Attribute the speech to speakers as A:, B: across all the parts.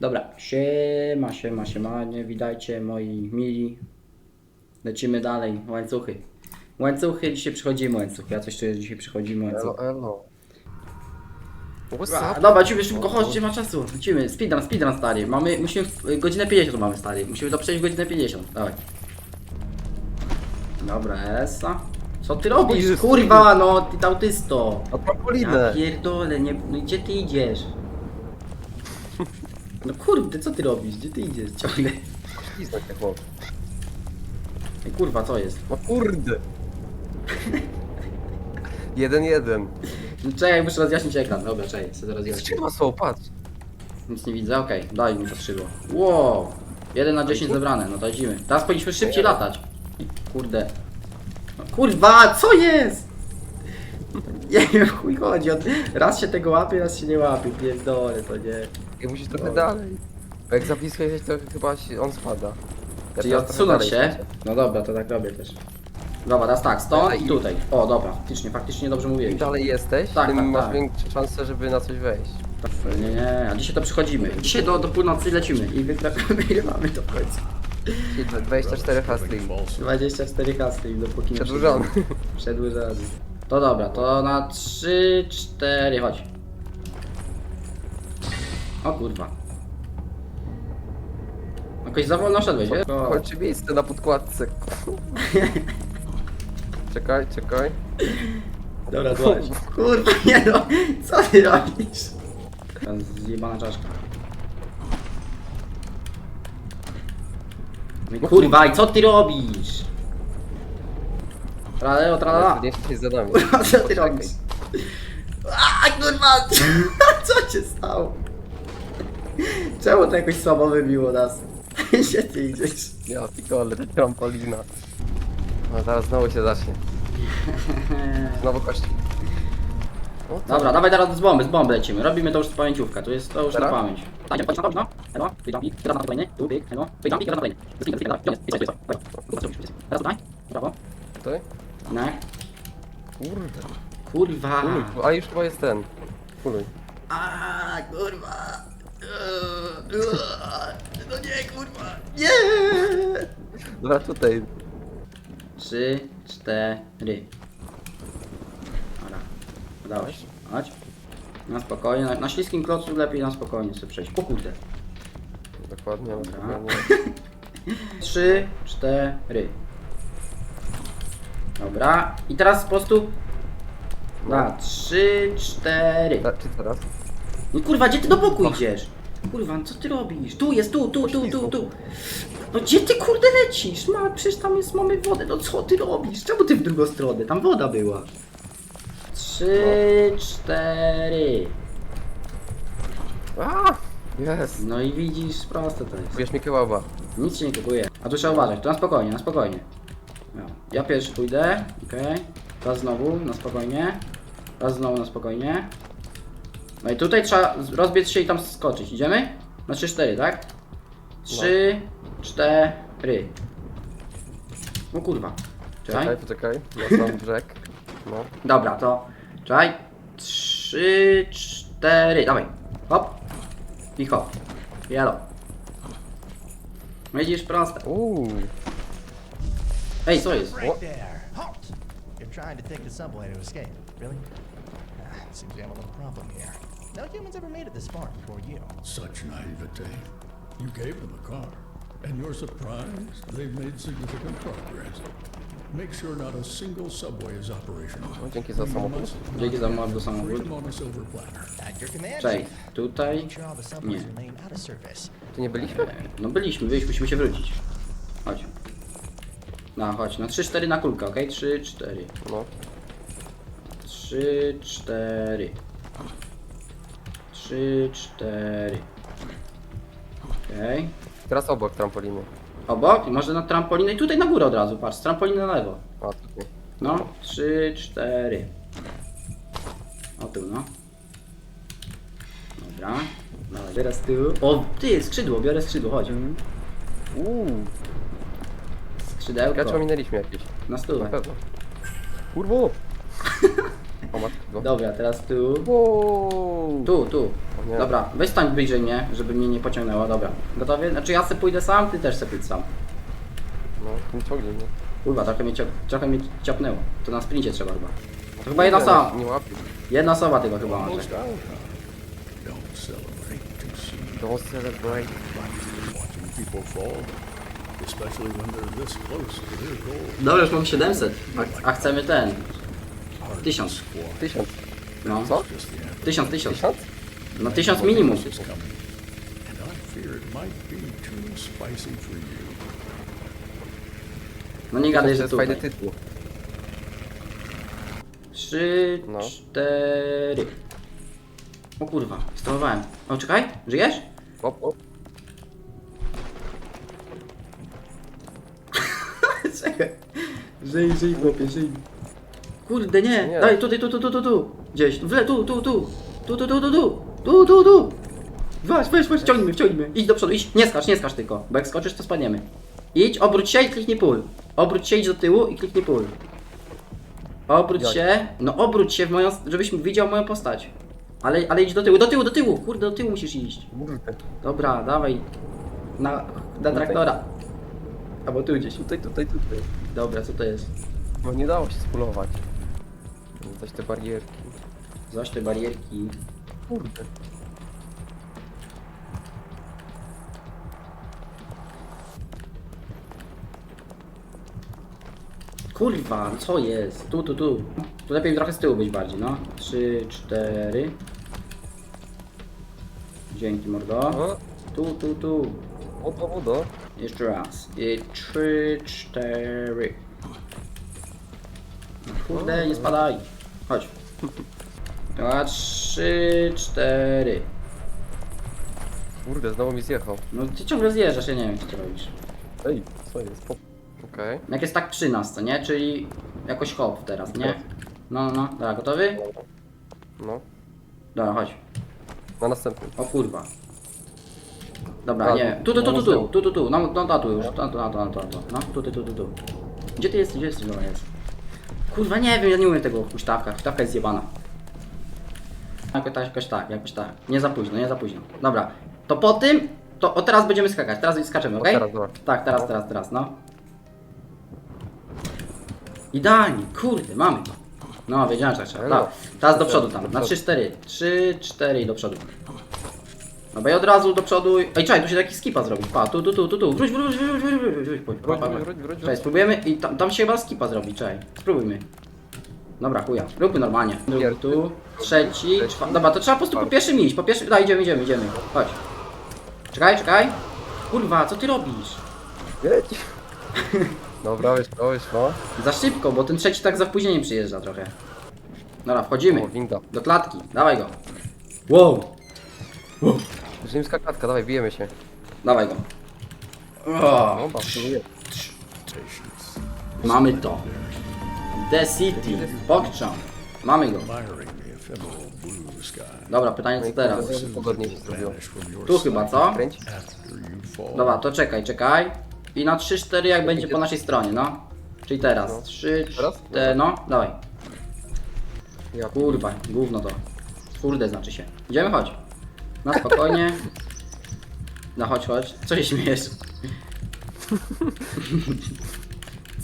A: Dobra, siema, siema, siema, nie witajcie moi mili. Lecimy dalej, łańcuchy. Łańcuchy, dzisiaj przychodzimy łańcuchy, ja coś czuję, że dzisiaj przychodzimy
B: Elo,
A: łańcuchy.
B: elo. Up?
A: dobra, lecimy szybko, chodźcie, ma czasu. Lecimy, speedrun, speedrun stary. Mamy, musimy, w- godzinę 50 mamy stary. Musimy to przejść w godzinę 50, dawaj. Dobra, Esa. Co ty robisz? Kurwa, no, ty autysto.
B: A
A: Ja
B: trampolinę!
A: pierdolę, nie, no gdzie ty idziesz? No kurde, co ty robisz? Gdzie ty idziesz ciągle?
B: Śliznek jak chłop.
A: Ej, kurwa, co jest?
B: O kurde! Jeden, jeden.
A: No, Czekaj, muszę rozjaśnić ekran. Dobra, czekaj, chcę zaraz jaśnić.
B: Skrzydła są, patrz.
A: Nic nie widzę, okej, daj mi to skrzydło. Wow, 1 na 10 zebrane, no to lecimy. Teraz powinniśmy szybciej latać. Kurde. No, kurwa, co jest? Nie wiem, chuj chodzi. Raz się tego łapie, raz się nie łapie. Pierdolę, to nie.
B: I musisz trochę
A: Dobra.
B: dalej. Bo jak za blisko jesteś, to chyba się, on spada. Ja
A: Czyli
B: teraz trochę dalej
A: się? No dobra, to tak robię też. Dobra, teraz tak, stąd
B: Dalej
A: i
B: i-
A: tutaj. O, dobra, faktycznie, faktycznie dobrze mówiłeś.
B: Im dalej jesteś,
A: Tak,
B: tym
A: tak,
B: masz
A: tak.
B: większe szanse, żeby na coś wejść.
A: Nie, nie, a dzisiaj to przychodzimy. Dzisiaj do, do północy lecimy i wygra- wygrywamy to w końcu.
B: Czyli dwa- 24 hasty.
A: 24 kasy i dopóki nie
B: Przedłużony.
A: przyjdzie. Przedłużony. To dobra, to na 3, 4, chodź. O kurwa. Jakoś za wolno szedłeś, wiesz? O.
B: Chodź miejsce na podkładce. Czekaj, czekaj.
A: Dobra, złaź. Kurwa, nie no, co ty robisz? Tam zjebana czaszka. No i Kurwa, i co ty robisz? Traleo, tralala.
B: Nie jesteś za nami.
A: Kurwa, co ty robisz? A kurwa, co się stało? Czemu to jakoś słabo wybiło nas? Gdzie ty idziesz?
B: Ja pikole, trampolina. No zaraz znowu się zacznie. Znowu kości. Co?
A: Dobra, dawaj teraz z bomby, z bomby lecimy. Robimy to już z pamięciówka, to jest to już
B: Teraz?
A: pamięć. Tak, patrz na to, no. Elo, wyjdź teraz na kolejny, tu, pyk, elo, wyjdź teraz na kolejny. Dobra, Teraz tutaj, brawo.
B: Tutaj?
A: Ne.
B: Kurde.
A: Kurwa.
B: Kuluj, a już chyba jest ten. Kuluj.
A: A, kurwa. Eee, No nie, kurwa. Nie.
B: Dobra, tutaj.
A: Trzy, cztery. Dobra, udało się. Chodź. Na spokojnie, na, na śliskim klocu lepiej na spokojnie sobie przejść. O kurde.
B: Dokładnie,
A: Dobra.
B: dokładnie.
A: Trzy, cztery. Dobra. I teraz po prostu... Na trzy, cztery.
B: Ta, czy teraz?
A: No kurwa, gdzie ty do boku idziesz? Kurwa, no co ty robisz? Tu jest, tu, tu, tu, tu, tu. No gdzie ty kurde lecisz? Ma, przecież tam jest, mamy wodę. No co ty robisz? Czemu ty w drugą stronę? Tam woda była. Trzy, cztery.
B: A! Jest.
A: No i widzisz, proste to jest.
B: Bierz mi kebaba.
A: Nic się nie kupuje. A tu trzeba uważać, to na spokojnie, na spokojnie. No. Ja pierwszy pójdę, okej. Raz znowu, na spokojnie. Raz znowu, na spokojnie. No i tutaj trzeba rozbiec się i tam skoczyć. Idziemy? Na 3-4, tak? 3, 4. O kurwa. Czekaj.
B: Czekaj, poczekaj. Ja sam brzeg. No.
A: Dobra, to czekaj. 3, 4. Dawaj. Hop. I hop. Jelo. No Widzisz, proste.
B: Uuu.
A: Ej, co jest?
C: Right there. Halt! You're trying to take the subway to escape. Really? Ah, seems we have a little problem here. No humans ever made it this far before you.
D: Such naivete. You gave them a car, and you're surprised they've made significant progress. Make sure not a single subway is operational.
B: No, dzięki za samochód.
A: Dzięki za mordu
D: Bring
A: samochód.
D: them on a silver platter.
C: At your command,
A: Cześć,
C: Chief.
A: tutaj.
C: Make sure all the subways
A: Nie.
C: remain out of service.
B: Tu nie byliśmy?
A: No byliśmy, byliśmy, musimy się wrócić. Chodź. No, chodź, na 3-4 na kulkę, ok? 3-4.
B: No.
A: 3, 4. 3, 4. Okej.
B: Teraz obok trampoliny.
A: Obok, i może na trampolinę i tutaj na górę od razu, patrz, z trampoliny na lewo.
B: A, tutaj.
A: No, 3, 4. O tu, no. Dobra. Dawaj, teraz tu. O, ty, skrzydło, biorę skrzydło, chodź.
B: Uuu.
A: Skrzydełko.
B: Gracza minęliśmy jakieś.
A: Na
B: Na
A: stówę.
B: pewno. Kurwo! O matko.
A: Dobra, teraz tu.
B: Wow.
A: Tu, tu.
B: Nie.
A: Dobra, weź stań bliżej mnie, żeby mnie nie pociągnęło, dobra. Gotowy? Znaczy ja se pójdę sam, ty też se pójdź sam.
B: No, nie ciągnij mnie.
A: Kurwa, trochę mnie, ciop, trochę mnie ciopnęło. To na sprincie trzeba chyba. To chyba jedna
B: Nie,
A: osoba.
B: Nie łapię.
A: Jedna osoba tylko chyba.
D: Don't celebrate goal.
A: Dobra, już mam 700. A, a chcemy ten. Tysiąc.
B: Tysiąc.
A: No.
B: Co?
A: Tysiąc, tysiąc.
B: Tysiąc?
A: No tysiąc minimum. No nie gadaj, że
B: jest fajny
A: tutaj.
B: tytuł.
A: Trzy,
B: No.
A: cztery. O kurwa, stałowałem. O, czekaj, żyjesz?
B: Op, op.
A: Czekaj. Żyj, żyj, chłopie, żyj. Kurde, nie.
B: Nie.
A: Daj, tutaj, tu, tu, tu, tu, tu. Gdzieś, w le, tu, tu, tu. Tu, tu, tu, tu, tu. Tu, tu, tu. Weź, weź, weź, wciągnijmy, wciągnijmy. Idź do przodu, idź. Nie skacz, nie skacz tylko. Bo jak skoczysz, to spadniemy. Idź, obróć się i kliknij pól. Obróć się, idź do tyłu i kliknij pól. Obróć
B: Jak?
A: się. No obróć się w moją, żebyś widział moją postać. Ale, ale idź do tyłu, do tyłu, do tyłu. Kurde, do tyłu musisz iść.
B: Kurde.
A: Dobra, dawaj. Na, na traktora. Albo tu gdzieś.
B: Tutaj, tutaj, tutaj.
A: Dobra, co to jest?
B: No nie dało się spulować. Coś te barierki.
A: Zaś te barierki.
B: Kurde.
A: Kurwa, co jest? Tu, tu, tu. Tu lepiej trochę z tyłu być bardziej, no. Trzy, cztery. Dzięki, mordo.
B: O,
A: Tu, tu, tu.
B: wodo, wodo.
A: Jeszcze raz. I trzy, cztery. No Kurde, nie spadaj. Chodź. Dobra, trzy, cztery.
B: Kurde, znowu mi zjechał.
A: No ty ciągle zjeżdżasz, ja nie wiem, co ty robisz.
B: Ej, co jest? Po- Okej.
A: Jak jest tak przy nas, co nie? Czyli jakoś hop teraz, nie? No, no, no. Dobra, gotowy?
B: No.
A: Dobra, chodź.
B: Na następnym.
A: O kurwa. Dobra,
B: A,
A: nie. Tu, tu, tu, tu,
B: no,
A: tu, tu, tu, tu, no, no, no, tu już, no, tu, no, tu, no, tu, tu, no, tu, tu, tu, tu, tu. Gdzie ty jesteś, gdzie jesteś, dobra, jest. Kurwa, nie wiem, ja nie umiem tego huśtawka, huśtawka jest zjebana. Jakoś tak, jakoś tak, jakoś tak. Nie za późno, nie za późno. Dobra, to po tym, to o teraz będziemy skakać, teraz skaczemy, okej?
B: teraz, dobra.
A: Tak, teraz, teraz, teraz, no. Idealnie, kurde, mamy to. No, wiedziałem, że tak trzeba.
B: No.
A: Tak, teraz do przodu tam, na
B: przodu.
A: 3-4. 3-4 i do przodu. No bo i od razu do przodu. Ej, czekaj, tu się taki skipa zrobi. Pa, tu, tu, tu, tu, tu. Wróć, wróć, wróć, wróć, wróć, wróć, wróć,
B: Wróć,
A: pa, pa, pa.
B: wróć, wróć,
A: Czekaj,
B: wróć.
A: spróbujemy i tam, tam się chyba skipa zrobi, czekaj. Spróbujmy. Dobra, chuja. Róbmy normalnie. Drugi tu, trzeci, czwarty. Dobra, to trzeba po prostu po pierwszym iść, po pierwszym... Daj, idziemy, idziemy, idziemy. Chodź. Czekaj, czekaj. Kurwa, co ty robisz?
B: Jedź. Dobra, wyszło, wyszło.
A: Za szybko, bo ten trzeci tak za wpóźnieniem przyjeżdża trochę. Dobra, wchodzimy.
B: O, winda.
A: Do klatki, dawaj go. Wow,
B: Rzymska klatka, dawaj, bijemy się.
A: dawaj go.
B: No,
A: O, mamy to. The City, Pokczam. Mamy go.
D: Admiring the ephemeral blue sky.
A: Dobra, pytanie co teraz?
B: Pogodnie się zrobiło.
D: Vanish from your
A: Tu chyba, co?
B: Kręć.
D: after you fall.
A: Dobra, to czekaj, czekaj. I na 3-4 jak będzie po naszej stronie, no. Czyli teraz. 3,
B: Teraz?
A: 4, no, dawaj.
B: Ja
A: Kurwa, gówno to. Kurde znaczy się. Idziemy, chodź. Na spokojnie. No chodź, chodź. Co się śmiejesz?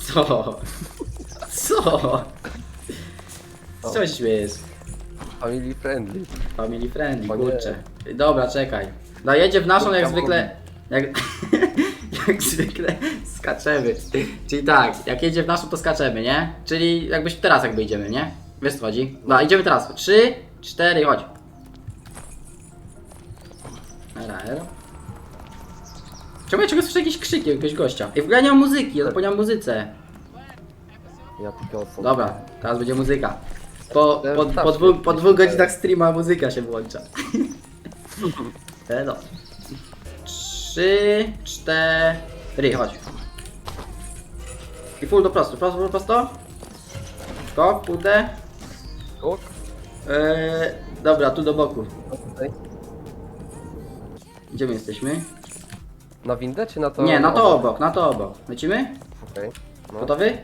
A: Co? Co? Co się śmiejesz?
B: Family friendly.
A: Family friendly,
B: O nie.
A: kurczę. Dobra, czekaj. No jedzie w naszą jak
B: Kurka
A: zwykle. Jak, jak zwykle skaczemy. Czyli tak, jak jedzie w naszą to skaczemy, nie? Czyli jakbyś teraz jakby idziemy, nie? Wiesz co chodzi? Dobra, idziemy teraz. Trzy, cztery, chodź. Era. Czemu ja czegoś słyszę jakieś krzyki jakiegoś gościa? Ej, w ogóle nie mam muzyki, ja zapomniałem muzyce.
B: Ja tylko
A: Dobra, teraz będzie muzyka. Po, po, po,
B: Starszy.
A: dwóch, po dwóch godzinach streama muzyka się włącza. Elo. Trzy, cztery, chodź. I full do prosto, prosto, prosto, prosto. Skok, pudę.
B: Skok.
A: Eee, dobra, tu do boku.
B: Tutaj.
A: Gdzie my jesteśmy?
B: Na windę czy na to?
A: Nie, na to obok, na to obok. Lecimy?
B: Okej. No,
A: Gotowy?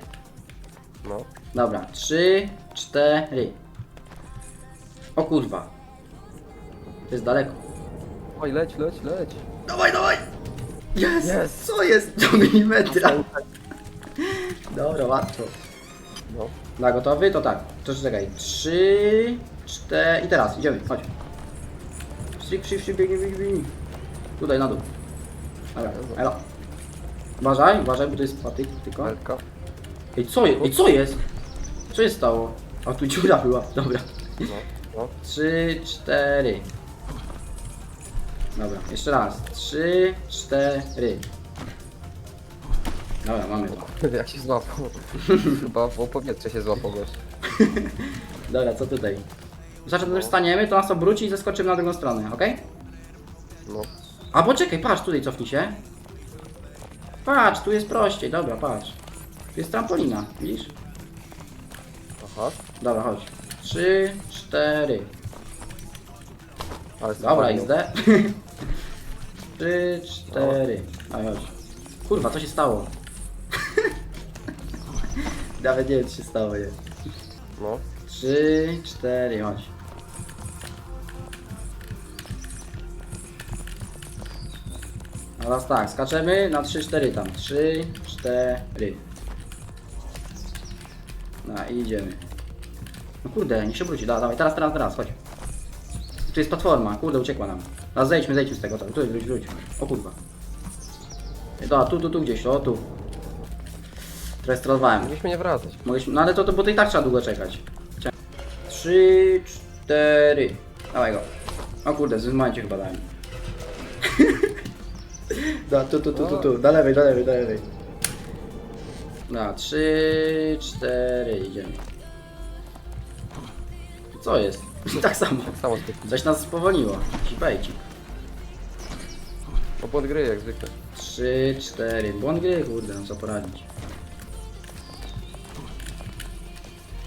B: no.
A: Dobra, trzy, cztery. O kurwa. To jest daleko.
B: Oj, leć, leć, leć.
A: Dawaj, dawaj! Jest!
B: Jest.
A: Co jest? Do milimetra. Dobra, łatwo.
B: No.
A: Na gotowy? To tak. To czekaj. Trzy, cztery... I teraz, idziemy, chodź. Szybciej, szybciej, biegnij, biegnij, biegnij. Tutaj, na dół. Dobra, elo. Uważaj, uważaj, bo to jest patyk tylko.
B: Belka.
A: Ej, co jest? Ej, co jest? Co jest stało? A tu dziura była, dobra.
B: No, no.
A: Trzy, cztery. Dobra, jeszcze raz. Trzy, cztery. Dobra, mamy to.
B: Jak się złapał? Chyba w powietrze się złapał gość.
A: Dobra, co tutaj? Znaczy, że staniemy, to nas obróci i zeskoczymy na drugą stronę, ok?
B: No.
A: A poczekaj, patrz, tutaj cofnij się. Patrz, tu jest prościej, dobra, patrz. Tu jest trampolina, widzisz?
B: Aha.
A: Dobra, chodź. Trzy, cztery.
B: Ale
A: Dobra,
B: spadł.
A: XD. Trzy, cztery. Chodź. Kurwa, co się stało? Nawet nie wiem, co się stało, nie.
B: No.
A: Trzy, cztery, chodź. Teraz tak, skaczemy na 3, 4 tam. 3, 4. No i idziemy. No kurde, niech się obróci. Da, dawaj, teraz, teraz, teraz, chodź. Tu jest platforma, kurde, uciekła nam. Teraz zejdźmy, zejdźmy z tego, tak, tu, wróć, wróć. O kurwa. Da, tu, tu, tu gdzieś, o tu. Teraz strolowałem.
B: Mogliśmy nie wracać.
A: Mogliśmy, no ale to, to bo to i tak trzeba długo czekać. Cze- Trzy, cztery. Dawaj go. O kurde, momencie chyba dałem. Da, tu, tu, tu, tu, tu. Do lewej, do lewej, do lewej. No, trzy, cztery, idziemy. Co jest? tak samo.
B: Tak samo.
A: Coś nas spowolniło. Bejcik.
B: O błąd gry jak zwykle.
A: Trzy, cztery. Błąd gry, kurde, no co poradzić.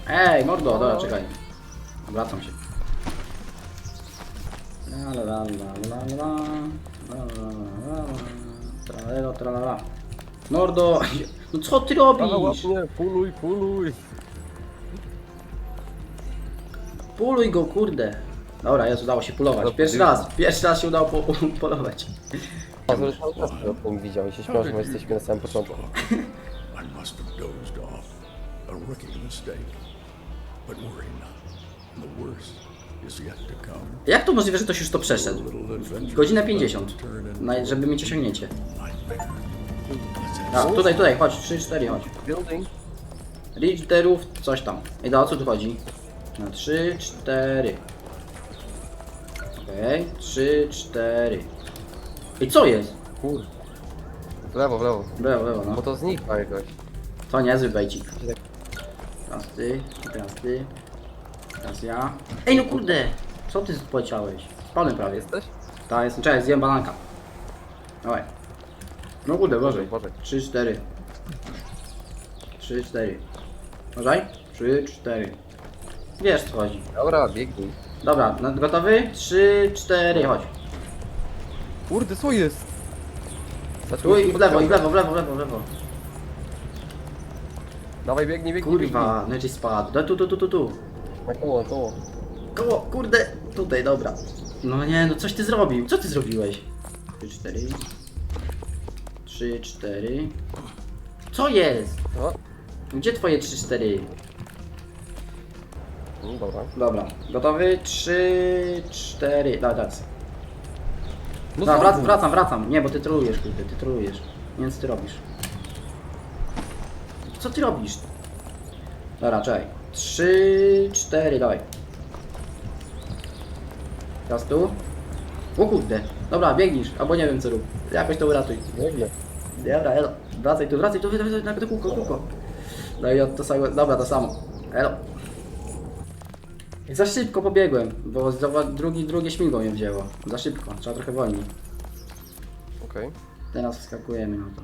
A: Ej, mordo, dobra, czekaj. Wracam się. La la la la la la la la la la Tralelo, tralala. Mordo, no co ty
B: Ale
A: robisz?
B: ładnie, puluj, puluj.
A: Puluj go, kurde. Dobra, jest, udało się pulować. Pierwszy raz, pierwszy raz się udało po, polować.
B: Ja cały czas o tym widział i się śmiał, że my jesteśmy na samym początku.
D: I must have dozed off. A rookie mistake. But worry not. The worst is yet to come.
A: Jak to możliwe, że ktoś już to przeszedł? Godzinę 50,
D: turn into
A: na, żeby mieć osiągnięcie. A, tutaj, tutaj, chodź, 3, 4, chodź.
B: Building.
A: Reach the roof, coś tam. I do o co tu chodzi? Na 3, 4. Okej, 3, 4. I co jest?
B: Kur. W lewo, w lewo.
A: Było, było,
B: Bo
A: no.
B: to znika jakoś.
A: To niezły bejcik. Teraz ty, teraz ty. Teraz ja. Ej, no kurde! Co ty poleciałeś? Spadłem prawie.
B: Jesteś?
A: Tak, jestem, czekaj, zjem bananka. Dawaj. No kurde.
B: Uważaj.
A: 3, 4. 3, 4. Uważaj. 3, 4. Wiesz co chodzi.
B: Dobra, biegnij.
A: Dobra, no, gotowy? 3, 4, chodź.
B: Kurde, co jest?
A: Tu i w lewo, i w lewo, w lewo, w lewo, w lewo.
B: Dawaj, biegnij, biegnij.
A: Kurwa, no gdzieś spadł. Da, tu, tu, tu, tu, tu.
B: biegnij. Na koło, koło.
A: Koło, kurde, tutaj, dobra. No nie, no coś ty zrobił. Co ty zrobiłeś? 3, 4. 3, 4. Co jest?
B: O.
A: Gdzie twoje 3, 4?
B: No dobra.
A: Dobra, gotowy? 3, 4. Dobra, teraz.
B: No
A: Dobra, wracam,
B: znowu.
A: wracam, wracam. Nie, bo ty trolujesz, kurde, ty trolujesz. Nie wiem, co ty robisz. Co ty robisz? Dobra, czekaj. 3, 4, dawaj. Teraz tu. O kurde. Dobra, biegnisz, albo nie wiem co rób. Jakoś to uratuj.
B: Biegnę.
A: Dobra, elo. Wracaj tu, wracaj tu, wracaj tu, na to kółko, kółko. No i od to samo, dobra, to samo. Elo. Za szybko pobiegłem, bo za- drugi, drugie śmigło mnie wzięło. Za szybko, trzeba trochę wolniej.
B: Okej.
A: Teraz wskakujemy na to.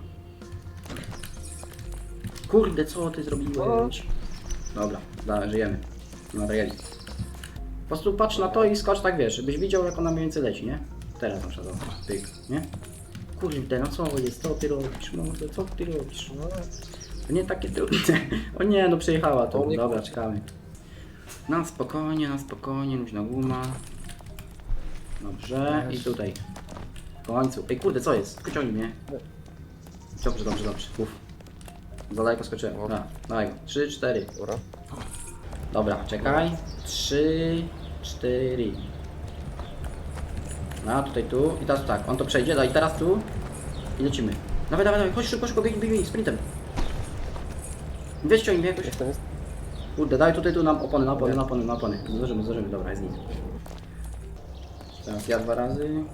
A: Kurde, co ty zrobiłeś? Dobra, dalej, żyjemy. Na reali. Po prostu patrz na to i skocz tak wiesz, żebyś widział jak ona mniej więcej leci, nie? Teraz na przykład, o, pyk, nie? Kurde, no co jest, co ty robisz, mordo, co ty robisz? No, nie takie trudne. O nie, no przejechała to, dobra, czekamy. Na spokojnie, na spokojnie, luźna guma. Dobrze, i tutaj. W końcu. Ej, kurde, co jest? Wyciągnij mnie. Dobrze, dobrze, dobrze. Uf. Za daleko skoczyłem. Dobra, dawaj. Trzy, cztery.
B: Dobra.
A: Dobra, czekaj. Trzy, cztery. No, tutaj tu. I teraz tak, on to przejdzie, daj teraz tu. I lecimy. Dawaj, dawaj, dawaj, chodź szybko, szybko, biegnij, biegnij, sprintem. Weź ciągnij mnie jakoś.
B: Jestem.
A: Kurde, daj tutaj tu nam opony, na opony, na opony, na opony. Zdążymy, zdążymy, dobra, jest nic. Teraz ja dwa razy.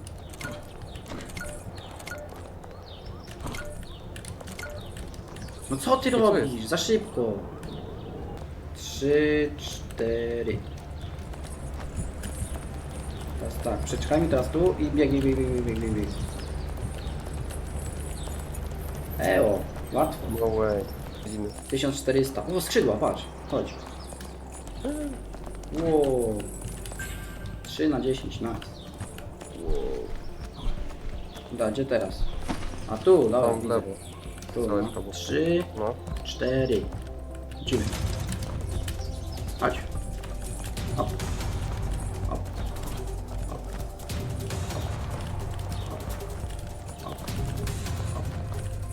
A: No co ty robisz? Za szybko. Trzy, cztery. Tak, przeczekajmy teraz tu i biegnij, biegnij, biegnij, biegnij, biegnij. Eo, łatwo.
B: No way. Widzimy.
A: 1400. O, skrzydła, patrz. Chodź. Wow. 3 na 10, nice. Wow. Da, gdzie teraz? A tu, dobra,
B: Tam w
A: widzę.
B: lewo.
A: Tu,
B: Całe
A: no.
B: prawo.
A: 3,
B: No.
A: 4. Idziemy.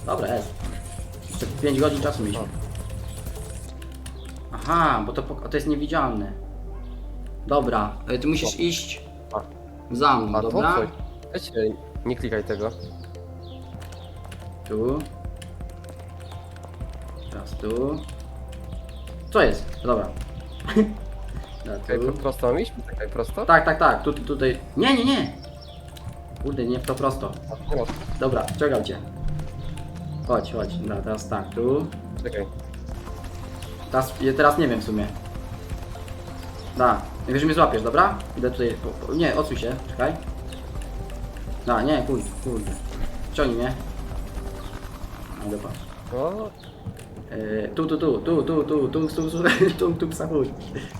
A: Dobra, jest. Jeszcze 5 godzin czasu mieliśmy. Aha, bo to, pok- to jest niewidzialne. Dobra, ale ty musisz iść za mną,
B: A to
A: dobra?
B: Wiecie, nie klikaj tego.
A: Tu. Teraz tu. Co jest? Dobra. Dobra,
B: Czekaj,
A: tu.
B: pro- prosto mam iść? Czekaj, prosto?
A: Tak, tak, tak. Tu, tu, tutaj. Nie, nie, nie. Kurde, nie w to prosto.
B: Masz.
A: Dobra, czekam cię. Chodź, chodź. Dobra, teraz tak, tu.
B: Czekaj.
A: Teraz, ja teraz nie wiem w sumie. Da, już mnie złapiesz, dobra? Idę tutaj. Po, po, nie, odsuń się, czekaj. Da, nie, kurde, kurde. Ciągnij mnie. No dobra.
B: O,
A: Eee, tu, tu, tu, tu, tu, tu, tu, tu, tu, tu, tu, psa chuj.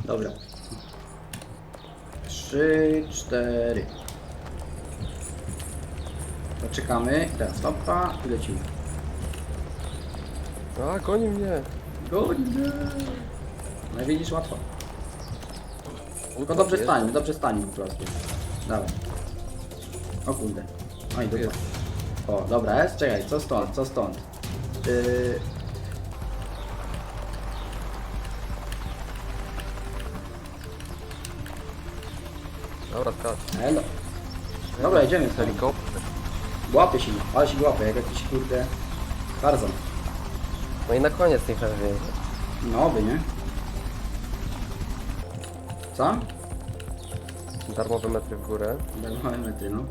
A: Dobra. Trzy, cztery. To czekamy. Teraz stopa i lecimy.
B: A goni mnie.
A: Godnie. No i widzisz, łatwo. Tylko dobrze
B: jest.
A: stańmy, dobrze stańmy po prostu. Dawaj. O kurde. No i dupa. O, dobra, jest? Czekaj, co stąd, co stąd? Yy...
B: Dobra, skacz.
A: Elo. Dobra, jedziemy stąd.
B: Helikopter.
A: Łapie się, ale się łapie, jak jakiś kurde... Tarzan.
B: No i na koniec niech nas wie.
A: Nowy, nie? Co?
B: Darmowe metry w górę.
A: Darmowe metry, no.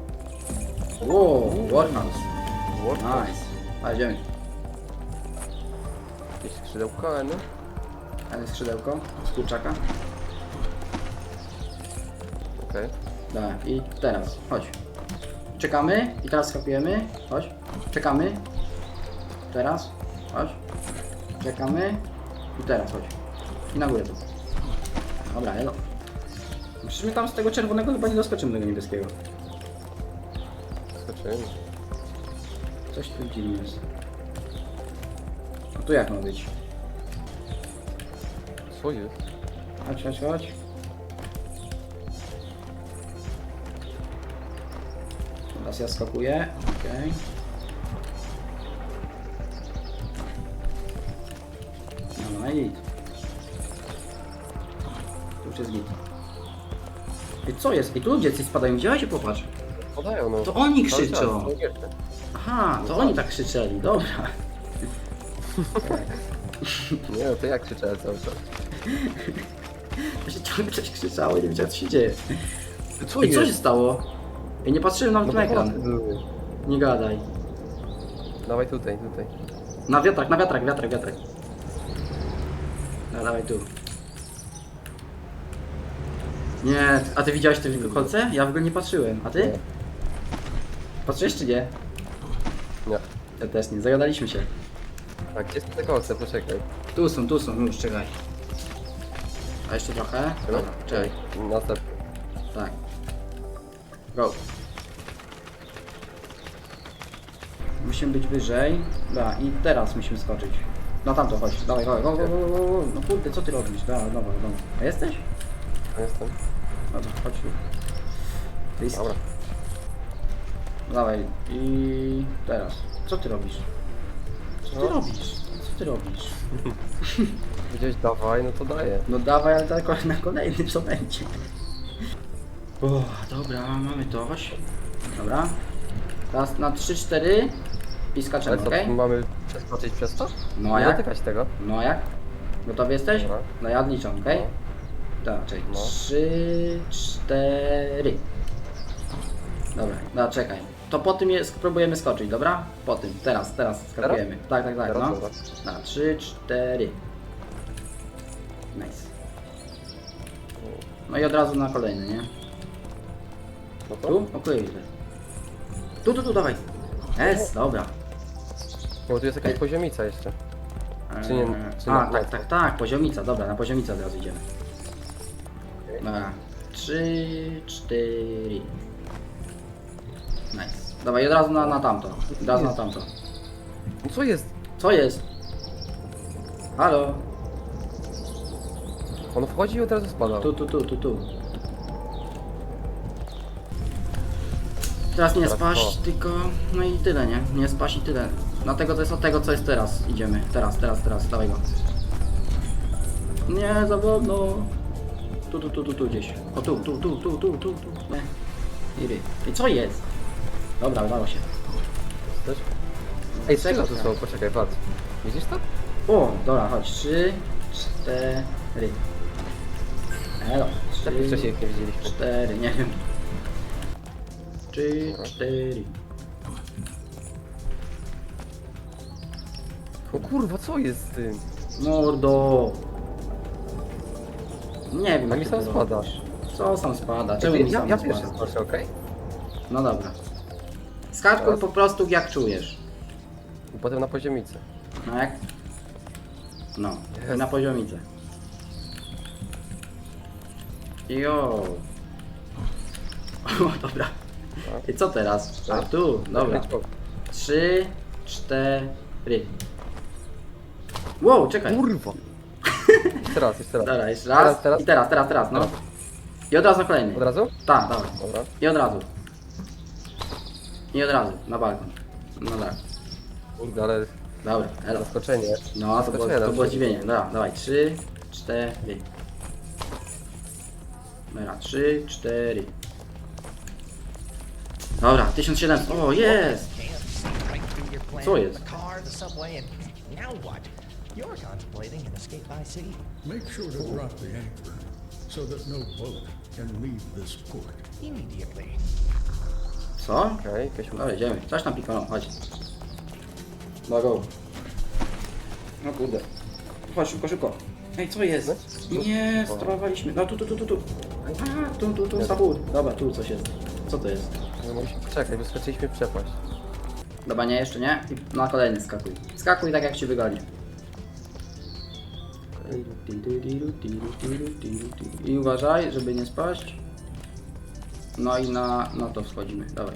A: Wow, workhouse. Nice. A, jedziemy.
B: Jakieś skrzydełko, no?
A: Ale skrzydełko z kurczaka.
B: Okej.
A: Dobra, i teraz, chodź. Czekamy i teraz skakujemy. Chodź. Czekamy. Teraz. Chodź. Czekamy. I teraz chodź. I na górę tu. Dobra, elo. Przecież my tam z tego czerwonego chyba nie doskoczymy do tego niebieskiego.
B: Skoczymy.
A: Coś tu dziwnie jest. A tu jak ma być?
B: Co jest?
A: Chodź, chodź, chodź. Teraz ja skakuję. Okej. No, no i git. Tu już jest git. I co jest? I tu ludzie coś spadają. Widziałeś? Popatrz.
B: Podają, no.
A: To oni
B: Cały czas,
A: krzyczą.
B: no.
A: Aha, to oni tak krzyczeli. Dobra.
B: Nie, no to jak krzyczałem cały czas.
A: Ciągle coś krzyczało i nie wiedziałem co się dzieje.
B: Co
A: Ej, co się stało? Ja nie patrzyłem nawet
B: No
A: na ekran. Nie gadaj.
B: Dawaj tutaj, tutaj.
A: Na wiatrak, na wiatrak, wiatrak, wiatrak. No, dawaj tu. Nie, a ty widziałeś te kolce? Ja w ogóle nie patrzyłem. A ty?
B: Nie.
A: Patrzyłeś czy nie?
B: Nie.
A: Ja też nie, zagadaliśmy się.
B: A gdzie są te kolce? Poczekaj.
A: Tu są, tu są, już, czekaj. A jeszcze trochę? Dobra, czekaj.
B: Następny.
A: Tak. Go. Musimy być wyżej. Dobra, i teraz musimy skoczyć. No tamto, chodź. Dawaj, dawaj, go, go, go, go, go. No kurde, co ty robisz? Dobra, dobra, dobra. A jesteś?
B: A Jestem.
A: No to chodź tu. List.
B: Dobra.
A: Dawaj. I teraz. Co ty robisz? Co ty
B: No.
A: robisz? Co ty robisz?
B: Gdzieś dawaj, no to daję.
A: No dawaj, ale tak na kolejny co będzie. O, dobra, mamy to. Chodź. Dobra. Teraz na 3-4 i
B: Ale
A: skaczemy,
B: co,
A: okej?
B: mamy przeskoczyć przez to?
A: No a
B: Nie
A: jak?
B: dotykać tego.
A: No a jak? Gotowy jesteś?
B: Dobra.
A: No ja odliczam, okej?
B: No.
A: Tak, czekaj.
B: No.
A: Trzy, cztery. Dobra, no czekaj. To po tym jest, spróbujemy skoczyć, dobra? Po tym, teraz, teraz skakujemy. Tak, tak, tak,
B: Teraz?
A: no.
B: Dobra.
A: Na trzy, cztery. Nice. No i od razu na kolejny, nie?
B: No to?
A: Tu? O kurde. Tu, tu, tu, dawaj. Jest, dobra.
B: Bo tu jest jakaś poziomica jeszcze. Czy nie-
A: Eee,
B: czy
A: A,
B: na
A: tak, tak, tak, poziomica, dobra, na poziomicę od razu idziemy. Dobra, trzy, cztery. Nice. Dawaj, od razu na, na tamto. Od razu na tamto.
B: No co jest?
A: Co jest? Halo?
B: On wchodzi i od razu spada.
A: Tu, tu, tu, tu, tu. Teraz nie
B: Teraz
A: spaść,
B: to.
A: tylko... No i tyle, nie? Nie spaść i tyle. Dlatego to jest od tego, co jest teraz. Idziemy. Teraz, teraz, teraz. Dawaj go. Nie, za wolno. Tu, tu, tu, tu, tu gdzieś. O, tu, tu, tu, tu, tu, tu, tu. Nie. Iry. I co jest? Dobra, udało się.
B: Też? Ej,
A: Czego to?
B: są? Poczekaj, patrz. Widzisz to?
A: O, dobra, chodź. Trzy, cztery. Elo.
B: Tak
A: Trzy,
B: wcześniej ich nie widzieliśmy.
A: Cztery, nie wiem. Trzy, cztery.
B: Kurwa, co jest z tym?
A: Mordo! Nie wiem. Jak
B: mi
A: ty
B: sam
A: to
B: spada.
A: robisz. Co sam spada? Czemu
B: Ja,
A: mi
B: ja,
A: sam
B: ja
A: spada?
B: pierwszy skoczę, okej?
A: No dobra. Skakuj
B: Teraz?
A: po prostu jak czujesz.
B: I potem na poziomicę.
A: No jak? No.
B: Jest.
A: I na poziomicę. Jo. O, dobra. I co teraz? A tu, dobra. Trzy, cztery. Wow, czekaj.
B: Kurwa! Jeszcze raz, jeszcze raz.
A: Dobra, jeszcze raz.
B: Teraz, teraz.
A: I teraz, teraz, teraz, no. I od razu na kolejny.
B: Od razu?
A: Tak, dawaj.
B: Dobra.
A: I od razu. I od razu, na balkon. No tak.
B: Kurde, ale
A: Dobra, elo.
B: zaskoczenie.
A: No, to było,
B: Zaskoczenie
A: to było
B: nam
A: zdziwienie. Dobra, dawaj. Trzy, cztery. Dobra, trzy, cztery. Dobra, 1700. O, jest! Co jest?
C: The car, the subway, and now what? You're contemplating an escape by sea.
D: Make sure to drop the anchor so that no boat can leave this port.
C: Immediately.
A: Co?
B: Okej, jakieś
A: Dobra, idziemy. Coś tam pikaną, chodź. No go. No kurde. Chodź, szybko, szybko. Ej, co jest? Nie, strowaliśmy. No tu, tu, tu, tu, tu. A, tu, tu, tu, sabur. Dobra, tu coś jest. Co to jest?
B: No, poczekaj, wyskoczyliśmy przepaść.
A: Dobra, nie, jeszcze nie. I na kolejny skakuj. Skakuj tak jak ci wygodnie. I uważaj, żeby nie spaść. No i na, na to wschodzimy. Dawaj.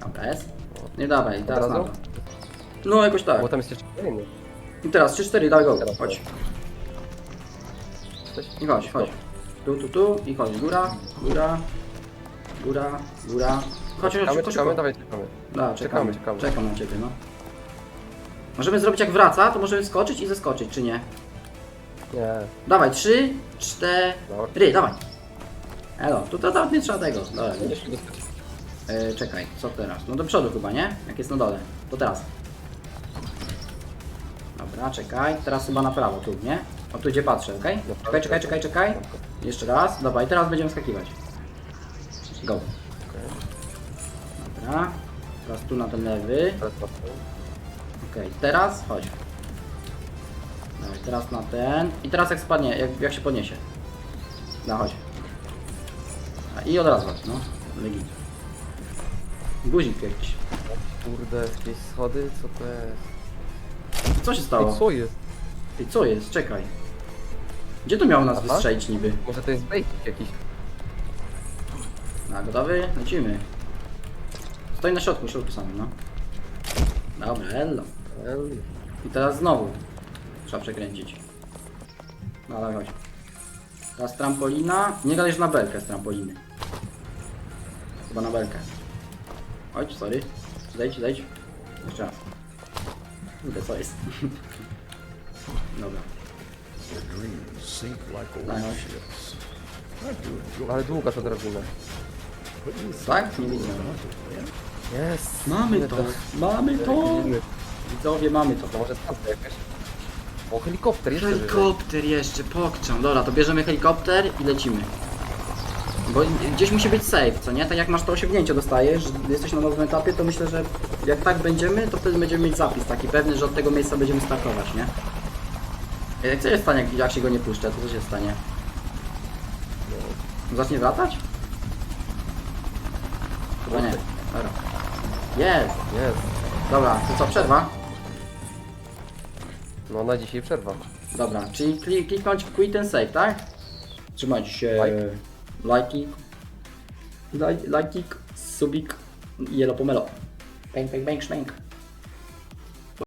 A: Dobra, jest. Nie dawaj, teraz na
B: razu?
A: to. No jakoś tak.
B: Bo tam jest jeszcze.
A: I teraz 3-4, dawaj go.
B: Teraz
A: Chodź.
B: Coś?
A: I chodź, chodź. Tu, tu, tu i chodź. Góra, góra, góra, góra. Chodź, chodź,
B: Czekamy,
A: szybko,
B: czekamy,
A: szybko.
B: dawaj, czekamy.
A: Da, czekamy,
B: Czekamy, czekamy.
A: Czekam na ciebie, no. Możemy zrobić jak wraca, to możemy skoczyć i zeskoczyć, czy nie?
B: Nie.
A: Dawaj, trzy, cztery,
B: Dobra.
A: dawaj. Elo, tu to nawet nie trzeba tego. Dobra, e, czekaj, co teraz? No do przodu chyba, nie? Jak jest na dole. To teraz. Dobra, czekaj. Teraz chyba na prawo, tu, nie? O, tu gdzie patrzę, okej?
B: Na prawo,
A: Czekaj, czekaj, czekaj, czekaj. Jeszcze raz. Dobra, i teraz będziemy skakiwać. Go. Dobra. Teraz tu na ten lewy. Okej, teraz chodź. Dawaj, teraz na ten. I teraz jak spadnie, jak, jak się podniesie. No chodź. A, I od razu no. Legit. Guzik jakiś.
B: Kurde, jakieś schody? Co to jest?
A: Co się
B: Ej,
A: stało?
B: co jest?
A: Ej, co jest? Czekaj. Gdzie to miało nas
B: Aha.
A: wystrzelić niby?
B: Może to jest bejtik jakiś?
A: Na gotowy? Lecimy. Stoi na środku, środku samym, no. Dobra, hello.
B: El-
A: I teraz znowu trzeba przekręcić. No ale chodź. Teraz trampolina. Nie gadaj, że na belkę z trampoliny. Chyba na belkę. Chodź, sorry. Zejdź, zejdź. Jeszcze raz. Kurde, co jest? Dobra. Daj, chodź.
B: Ale długa ta drabina.
A: Tak? Nie widzę.
B: Jest!
A: Mamy to! Mamy to! Widzowie, mamy to.
B: To może stancja jakaś. O, helikopter jeszcze wyżej.
A: Helikopter jeszcze, pokczam. Dobra, to bierzemy helikopter i lecimy. Bo gdzieś musi być safe, co nie? Tak jak masz to osiągnięcie dostajesz, że jesteś na nowym etapie, to myślę, że jak tak będziemy, to wtedy będziemy mieć zapis taki pewny, że od tego miejsca będziemy startować, nie? Jak co się stanie, jak, jak się go nie puszczę, to co się stanie? Zacznie wracać? Chyba nie. Dobra. Jest!
B: Jest.
A: Dobra, to co, przerwa?
B: No na dzisiaj przerwa.
A: Dobra, czyli kli- kliknąć quit and save, tak? Trzymajcie się. Lajki. Laj- Lajkik, subik i jelo pomelo. Bang, bang, bang, szmęk.